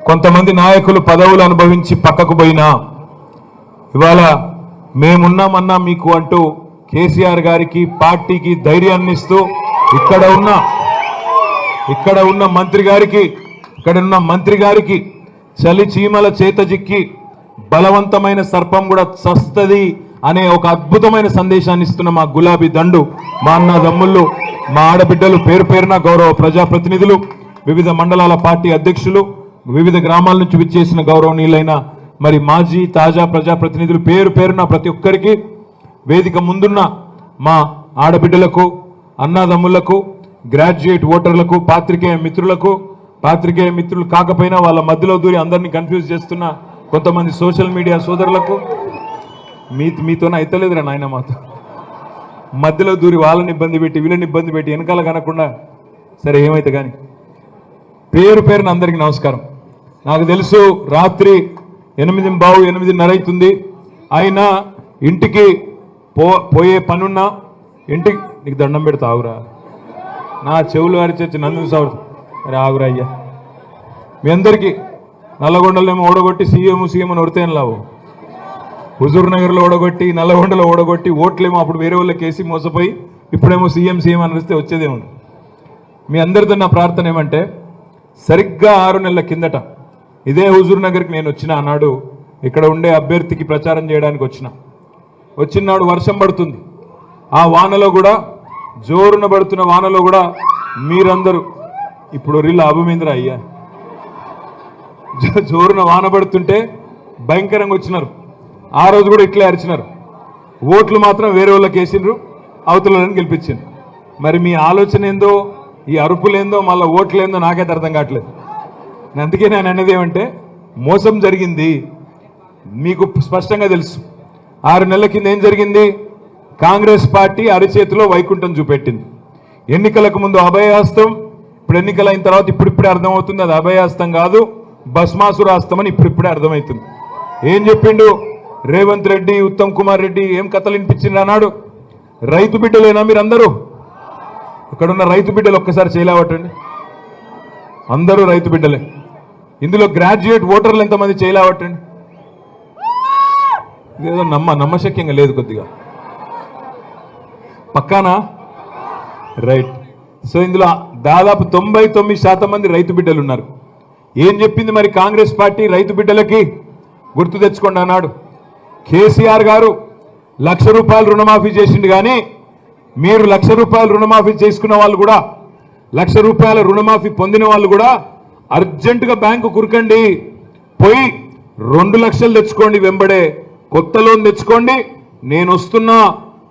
కొంతమంది నాయకులు పదవులు అనుభవించి పక్కకు పోయినా ఇవాళ మేమున్నామన్నా మీకు అంటూ కేసీఆర్ గారికి పార్టీకి ధైర్యాన్ని ఇస్తూ ఇక్కడ ఉన్న ఇక్కడ ఉన్న మంత్రి గారికి ఇక్కడ ఉన్న మంత్రి గారికి చలి చీమల చేతజిక్కి బలవంతమైన సర్పం కూడా చస్తది అనే ఒక అద్భుతమైన సందేశాన్ని ఇస్తున్న మా గులాబీ దండు మా అన్న దమ్ముళ్ళు మా ఆడబిడ్డలు పేరు పేరున గౌరవ ప్రజాప్రతినిధులు వివిధ మండలాల పార్టీ అధ్యక్షులు వివిధ గ్రామాల నుంచి విచ్చేసిన గౌరవనీయులైన మరి మాజీ తాజా ప్రజాప్రతినిధులు పేరు పేరున ప్రతి ఒక్కరికి వేదిక ముందున్న మా ఆడబిడ్డలకు అన్నాదమ్ములకు గ్రాడ్యుయేట్ ఓటర్లకు పాత్రికేయ మిత్రులకు పాత్రికేయ మిత్రులు కాకపోయినా వాళ్ళ మధ్యలో దూరి అందరినీ కన్ఫ్యూజ్ చేస్తున్న కొంతమంది సోషల్ మీడియా సోదరులకు మీ మీతోనే అయితలేదురా నాయన మాతో. మధ్యలో దూరి వాళ్ళని ఇబ్బంది పెట్టి వీళ్ళని ఇబ్బంది పెట్టి వెనకాల కనకుండా సరే ఏమైతే కానీ పేరు పేరున అందరికీ నమస్కారం. నాకు తెలుసు రాత్రి ఎనిమిది బావు ఎనిమిదిన్నర అవుతుంది. అయినా ఇంటికి పో పోయే పనున్నా ఇంటికి నీకు దండం పెడతా ఆగురా. నా చెవులు అరిచొచ్చి నందు సాగు అరే ఆగురా అయ్యా. మీ అందరికీ నల్లగొండలేమో ఓడగొట్టి సీఎం సీఎం అని ఒడితేం లావు. హుజూర్ నగర్లో ఓడగొట్టి నల్లగొండలో ఓడగొట్టి ఓట్లేమో అప్పుడు వేరే వాళ్ళకి వేసి మోసపోయి ఇప్పుడేమో సీఎం సీఎం అని వస్తే వచ్చేదేమో మీ అందరితో నా ప్రార్థన ఏమంటే సరిగ్గా ఆరు నెలల కిందట ఇదే హుజూర్ నగర్కి నేను వచ్చిన అన్నాడు ఇక్కడ ఉండే అభ్యర్థికి ప్రచారం చేయడానికి వచ్చిన. వచ్చినాడు వర్షం పడుతుంది. ఆ వానలో కూడా జోరున పడుతున్న వానలో కూడా మీరందరూ ఇప్పుడు రిల్ అభమేంద్ర అయ్యా. జోరున వాన పడుతుంటే భయంకరంగా వచ్చినారు. ఆ రోజు కూడా ఇట్లే అరిచినారు. ఓట్లు మాత్రం వేరే వాళ్ళకి వేసిండ్రు అవతలని గెలిపించింది మరి మీ ఆలోచన ఏందో ఈ అరుపులేందో మళ్ళీ ఓట్లేందో నాకైతే అర్థం కావట్లేదు. అందుకే నేను అనేది ఏమంటే మోసం జరిగింది. మీకు స్పష్టంగా తెలుసు. ఆరు నెలల కింద ఏం జరిగింది? కాంగ్రెస్ పార్టీ అరచేతిలో వైకుంఠం చూపెట్టింది. ఎన్నికలకు ముందు అభయహస్తం ఇప్పుడు ఎన్నికలైన తర్వాత ఇప్పుడిప్పుడే అర్థమవుతుంది. అది అభయహస్తం కాదు భస్మాసురాస్తం అని ఇప్పుడిప్పుడే అర్థమవుతుంది. ఏం చెప్పిండు? రేవంత్ రెడ్డి ఉత్తమ్ కుమార్ రెడ్డి ఏం కథలు వినిపించిండు అన్నాడు? రైతు బిడ్డలేనా మీరందరూ? ఇక్కడున్న రైతు బిడ్డలు ఒక్కసారి చేయలేవటండి అందరూ రైతు బిడ్డలే. ఇందులో గ్రాడ్యుయేట్ ఓటర్లు ఎంతమంది చేయలేవటండి ఇదేదో నమ్మ నమ్మశక్యంగా లేదు కొద్దిగా. పక్కానా? రైట్. సో ఇందులో దాదాపు తొంభై తొమ్మిది శాతం మంది రైతు బిడ్డలు ఉన్నారు. ఏం చెప్పింది మరి కాంగ్రెస్ పార్టీ రైతు బిడ్డలకి? గుర్తు తెచ్చుకోండి అన్నాడు. కేసీఆర్ గారు లక్ష రూపాయలు రుణమాఫీ చేసిండు కానీ మీరు లక్ష రూపాయలు రుణమాఫీ చేసుకున్న వాళ్ళు కూడా లక్ష రూపాయల రుణమాఫీ పొందిన వాళ్ళు కూడా అర్జెంటుగా బ్యాంకు కురకండి. పోయి రెండు లక్షలు తెచ్చుకోండి వెంబడే. కొత్త లోన్ తెచ్చుకోండి. నేను వస్తున్నా.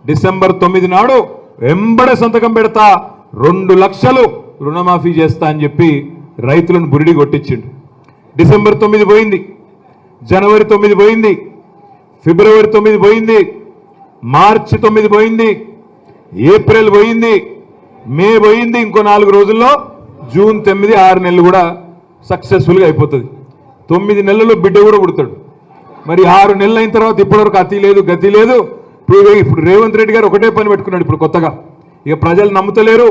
డిసెంబర్ తొమ్మిది నాడు వెంబడే సంతకం పెడతా. రెండు లక్షలు రుణమాఫీ చేస్తా అని చెప్పి రైతులను బురిడి కొట్టించిండు. డిసెంబర్ తొమ్మిది పోయింది. జనవరి తొమ్మిది పోయింది. ఫిబ్రవరి తొమ్మిది పోయింది. మార్చి తొమ్మిది పోయింది. ఏప్రిల్ పోయింది. మే పోయింది. ఇంకో నాలుగు రోజుల్లో జూన్ తొమ్మిది ఆరు నెలలు కూడా సక్సెస్ఫుల్గా అయిపోతుంది. తొమ్మిది నెలల్లో బిడ్డ కూడా పుడతాడు. మరి ఆరు నెలలు అయిన తర్వాత ఇప్పటివరకు అతి లేదు గతి లేదు. ఇప్పుడు ఇప్పుడు రేవంత్ రెడ్డి గారు ఒకటే పని పెట్టుకున్నాడు ఇప్పుడు కొత్తగా. ఇక ప్రజలు నమ్ముతలేరు.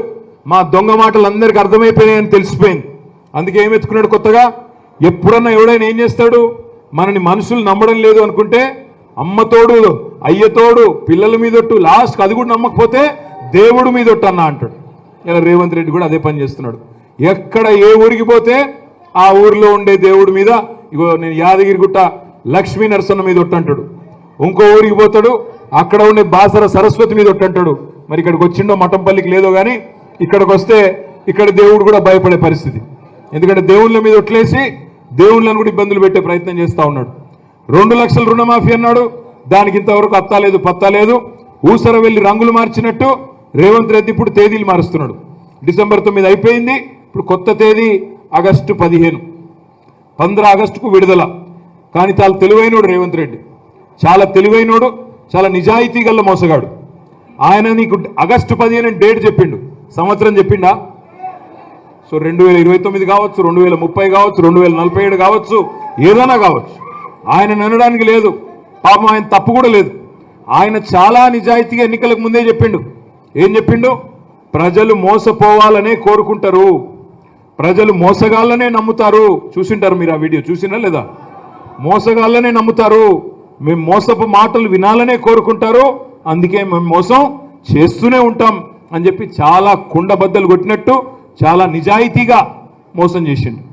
మా దొంగ మాటలు అందరికీ అర్థమైపోయినాయని తెలిసిపోయింది. అందుకే ఏం ఎత్తుకున్నాడు కొత్తగా? ఎప్పుడన్నా ఎవడైనా ఏం చేస్తాడు? మనని మనుషులు నమ్మడం లేదు అనుకుంటే అమ్మతోడు అయ్యతోడు పిల్లల మీదొట్టు లాస్ట్కి అది కూడా నమ్మకపోతే దేవుడు మీదొట్టు అన్న అంటాడు. ఇలా రేవంత్ రెడ్డి కూడా అదే పని చేస్తున్నాడు. ఎక్కడ ఏ ఊరికి పోతే ఆ ఊరిలో ఉండే దేవుడి మీద ఇగో నేను యాదగిరిగుట్ట లక్ష్మీ నరసన్న మీద ఒట్టంటాడు. ఇంకో ఊరికి పోతాడు అక్కడ ఉండే బాసర సరస్వతి మీద ఒట్టంటాడు. మరి ఇక్కడికి వచ్చిండో మఠంపల్లికి లేదో కానీ ఇక్కడికి వస్తే ఇక్కడ దేవుడు కూడా భయపడే పరిస్థితి. ఎందుకంటే దేవుళ్ళ మీద ఒట్లేసి దేవుళ్ళని కూడా ఇబ్బందులు పెట్టే ప్రయత్నం చేస్తూ ఉన్నాడు. రెండు లక్షల రుణమాఫీ అన్నాడు. దానికి ఇంతవరకు అత్తాలేదు పత్తాలేదు ఊసర వెళ్ళి రంగులు మార్చినట్టు రేవంత్ రెడ్డి ఇప్పుడు తేదీలు మారుస్తున్నాడు. డిసెంబర్ తొమ్మిది అయిపోయింది. ఇప్పుడు కొత్త తేదీ ఆగస్టు పదిహేను. పంద్ర ఆగస్టుకు విడుదల. కానీ చాలా తెలివైనోడు రేవంత్ రెడ్డి. చాలా తెలివైనోడు చాలా నిజాయితీ గల మోసగాడు. ఆయన నీకు ఆగస్టు పదిహేను డేట్ చెప్పిండు. సంవత్సరం చెప్పిండా? సో రెండు వేల ఇరవై తొమ్మిది కావచ్చు రెండు వేల ముప్పై కావచ్చు రెండు వేల నలభై ఏడు కావచ్చు ఏదైనా కావచ్చు. ఆయన ననడానికి లేదు. పాపం ఆయన తప్పు కూడా లేదు. ఆయన చాలా నిజాయితీగా ఎన్నికలకు ముందే చెప్పిండు. ఏం చెప్పిండు? ప్రజలు మోసపోవాలనే కోరుకుంటారు. ప్రజలు మోసగాళ్ళనే నమ్ముతారు. చూసింటారు మీరు ఆ వీడియో చూసినా లేదా? మోసగాళ్ళనే నమ్ముతారు. మేము మోసపు మాటలు వినాలనే కోరుకుంటారు. అందుకే మేము మోసం చేస్తూనే ఉంటాం అని చెప్పి చాలా కుండబద్దలు కొట్టినట్టు చాలా నిజాయితీగా మోసం చేసిండు.